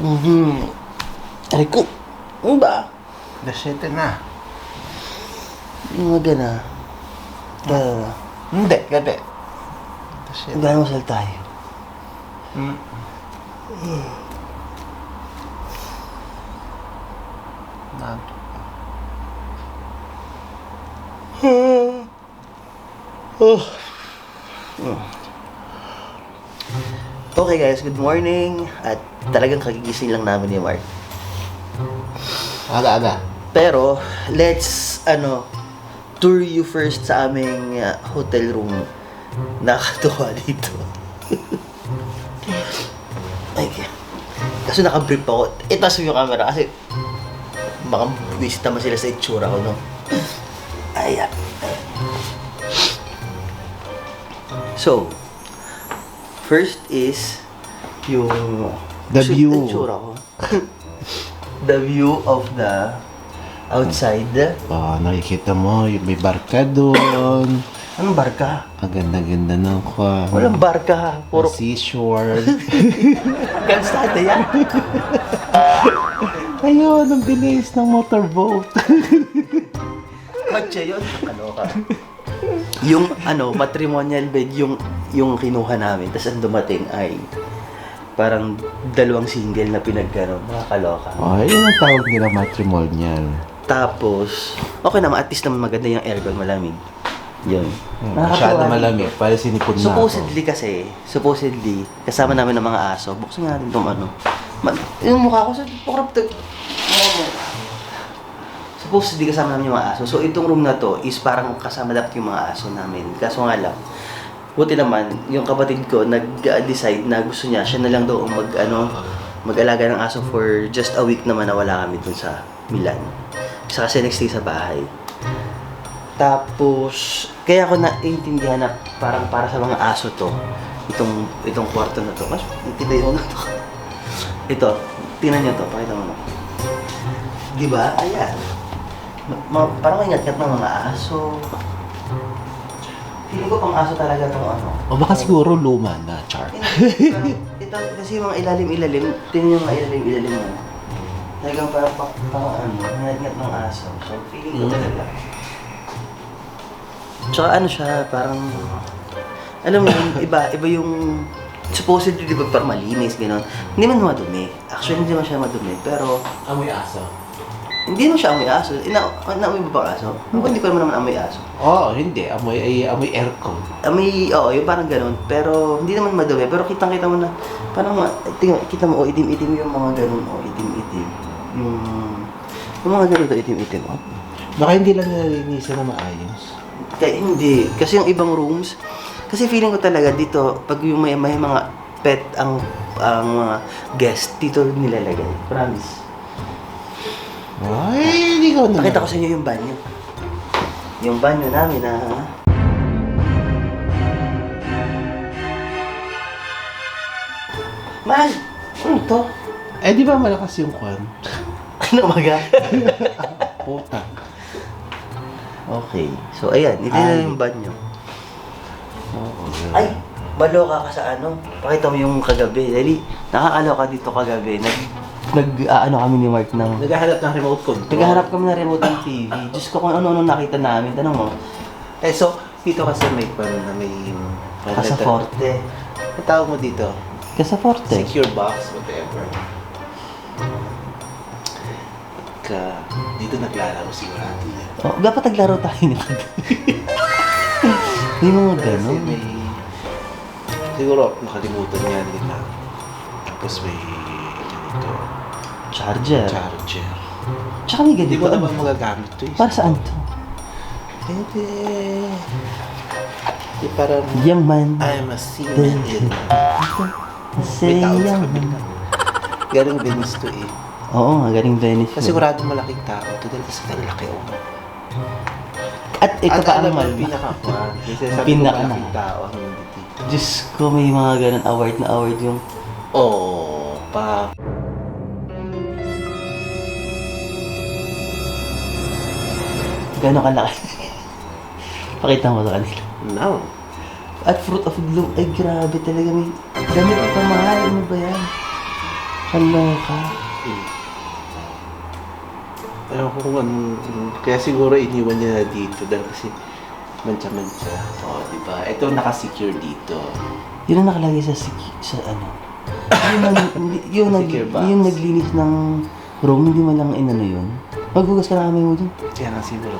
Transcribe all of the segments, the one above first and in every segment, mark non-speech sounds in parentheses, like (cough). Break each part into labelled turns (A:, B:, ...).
A: Mhm. Aray ko. Ano ba?
B: Dasete na.
A: Mga gana. Uh,
B: Hindi, gabi. Dasete.
A: Gano'ng masal tayo?
B: Mm. Nandun pa.
A: Oh. Okay guys, good morning. At talagang kagigising lang namin ni Mark.
B: Aga-aga.
A: Pero, let's, ano, tour you first sa aming uh, hotel room. Nakakatuwa (laughs) dito. okay. Kaso nakabrief ako. Itaas mo yung camera kasi baka visit naman sila sa itsura ko, no? Ayan. So, first is yung
B: The view.
A: itsura ko. (laughs) the view of the outside.
B: Oh, nakikita mo, yung may barka doon.
A: Anong barka?
B: Ang ganda-ganda ng kwan.
A: Walang barka. Puro
B: Puro seashore. (laughs)
A: kalsada yan. (laughs)
B: Ayun, ang bilis ng motorboat.
A: Kotse yun. Ano ka? Yung ano, matrimonial bed yung yung kinuha namin. Tapos ang dumating ay parang dalawang single na pinagkano. Mga kaloka.
B: oh, yun ang tawag nila matrimonial.
A: Tapos, okay naman. At least naman maganda yung aircon malamig. Yun.
B: Hmm, masyado malamig. Para sinipon na ako.
A: Supposedly kasi, supposedly, kasama namin ng mga aso. Buksan nga natin itong ano. Ma- yung mukha ko sa to. Supposedly kasama namin yung mga aso. So itong room na to is parang kasama dapat yung mga aso namin. Kaso nga lang, buti naman, yung kapatid ko nag-decide na gusto niya, siya na lang daw ang mag, ano, mag-alaga ng aso for just a week naman na wala kami dun sa Milan. Kasi kasi nagstay sa bahay. Tapos, kaya ko naiintindihan na parang para sa mga aso to, itong itong kwarto na to. Mas, intindihan mo na to. Ito, tingnan nyo to, pakita mo na. Di ba? Ayan. Ma- parang ingat-ingat ng mga aso. Feeling ko pang aso talaga itong ano.
B: O baka siguro luma na, Char.
A: Hindi, parang ito kasi yung mga ilalim-ilalim, tingnan yung mga ilalim-ilalim mo. Talagang parang pa, parang ano, ingat-ingat ng aso. So, feeling ko
B: Mm.
A: talaga. Tsaka ano siya, parang, alam mo yun, iba, iba yung, supposedly, di ba, parang malinis, gano'n. Hindi man madumi. Actually, hindi man siya madumi, pero,
B: Amoy aso.
A: Hindi naman siya amoy aso. Ina, naamoy ba ba aso? Ako hindi ko naman naman amoy aso.
B: Oo, oh, hindi. Amoy, ay, amoy aircon.
A: Amoy, oo, yung parang gano'n. Pero, hindi naman madumi. Pero kitang-kita mo na, parang, tingnan, kita mo, oh, itim-itim yung mga gano'n, oh, itim-itim. Yung, yung mga gano'n, itim-itim, oh.
B: Baka hindi lang nalinisan na maayos.
A: Kaya hindi. Kasi yung ibang rooms, kasi feeling ko talaga dito, pag yung may, may mga pet ang ang mga guest, dito nilalagay. Promise.
B: Ay, hindi ko na.
A: Pakita ko sa inyo yung banyo. Yung banyo namin na... Man! Ano to?
B: Eh, di ba malakas yung kwan? (laughs)
A: Ano maga? (laughs)
B: Puta.
A: okay. So, ayan. Ito na
B: Ay.
A: yung banyo.
B: Oo.
A: Ay! Maloka ka sa ano? Pakita mo yung kagabi. Dali, nakakaloka dito kagabi. Nag, nag, ah, ano kami ni Mark ng...
B: Naghahanap ng remote control.
A: Naghaharap kami ng remote ng TV. Diyos ko kung ano-ano nakita namin. Tanong mo,
B: Eh, so, dito kasi may kwan na may...
A: Pasaporte.
B: Ang tawag mo dito?
A: Kasaporte.
B: Secure box, whatever. Pagka dito naglalaro sigurado yan.
A: Oh, dapat naglaro tayo nito. Hindi mo mga
B: may... Siguro makalimutan niya nila. Tapos may.
A: Charger.
B: Charger.
A: Tsaka may
B: Hindi
A: ganito.
B: ko naman magagamit to eh.
A: Para saan to?
B: Hindi. Di parang...
A: Young man.
B: I'm a seaman in...
A: Say
B: May tao sa
A: young
B: kabila.
A: man.
B: Galing Venice to eh.
A: Oo, nga, galing Venice.
B: Kasi
A: yun.
B: sigurado malaking tao. Ito dahil kasi ang laki oh.
A: At ito
B: At
A: pa
B: alam
A: ang
B: mo,
A: mal.
B: pinaka-kwan. Kasi sabi ko
A: Pinaka-
B: malaking tao ang hindi dito.
A: Diyos ko, may mga ganun award na award yung...
B: Oh, pa.
A: Gano'n kalaki. Pakita mo sa kanila.
B: No.
A: At fruit of gloom. Ay, grabe talaga. May damit pa mahal. Ano ba yan? Ano ka?
B: Ewan ko kung ano, kaya siguro iniwan niya na dito dahil kasi mancha-mancha. O, oh, di ba? Ito nakasecure dito.
A: Yun ang nakalagay sa, sa ano. yung, nag, yung, nag, yung naglinis ng room, hindi man lang inano yun. Maghugas ka na kami mo dun.
B: Kaya nga siguro.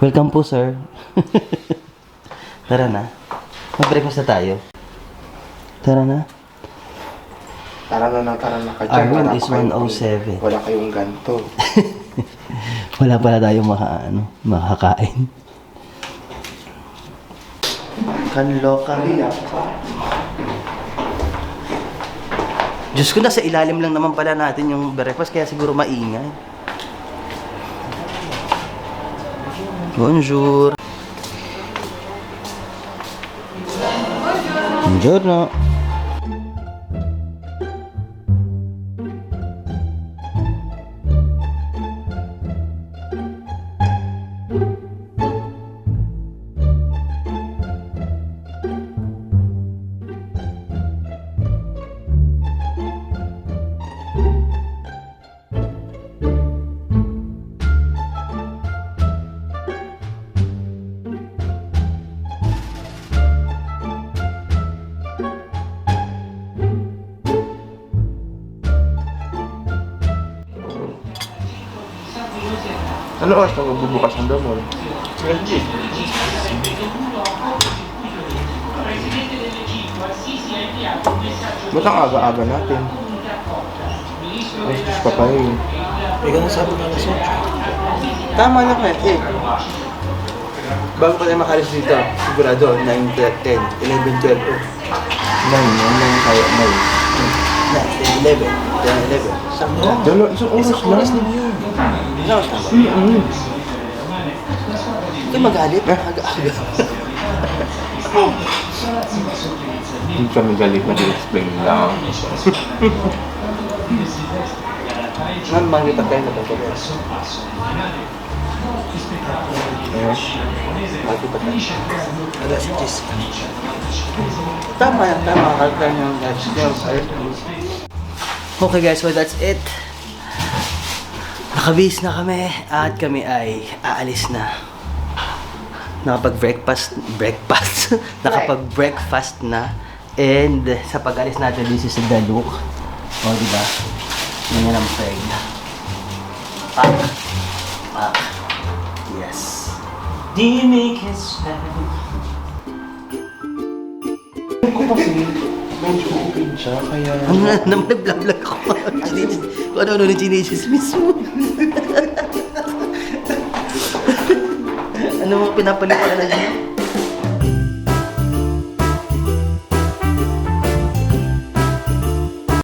A: Welcome po, sir. (laughs) Tara na. Mag-breakfast na tayo. Tara na.
B: Tara na na, tara na ka
A: Our room
B: Wala
A: is
B: pa kayong-
A: 107.
B: Wala kayong ganto. (laughs)
A: Wala pala tayong maka, ano, makakain. Kanloka. Diyos ko, nasa ilalim lang naman pala natin yung breakfast, kaya siguro maingay. Bonjour. Buongiorno.
B: Ano oras na magbubukas ng damol? Ba't ang aga-aga natin? Ay, Diyos pa pa yun.
A: Ikaw na sabi ng alas Tama na ka eh. Bago pa tayo makalis dito, sigurado, 9, 10, 11, 12. Oh.
B: 9, 9 kaya
A: 9, 11, 10, 11. Saan mo?
B: 9. Dalo, isang oras lang.
A: yun. Isang oras na ba? Hindi magalit. Aga-aga.
B: Hindi kami galit, mag-explain lang.
A: Nan, makita tayo na tayo.
B: Eh,
A: Makita tayo. Aga si Jessica. Tama yan, tama. Niyo yung guys. Okay guys, well that's it. Nakabis na kami at kami ay aalis na. Nakapag-breakfast, breakfast, (laughs) nakapag-breakfast na. And sa pag-alis natin, this is the look. O, oh, di ba? Ganyan ang peg. Pak. Pak. Yes. Do you make it sad?
B: ko kasi medyo open siya, kaya...
A: Ano na naman nag-vlog ako. Kung ano-ano na chinichismis mo. ano mo pinapalipalan niyo?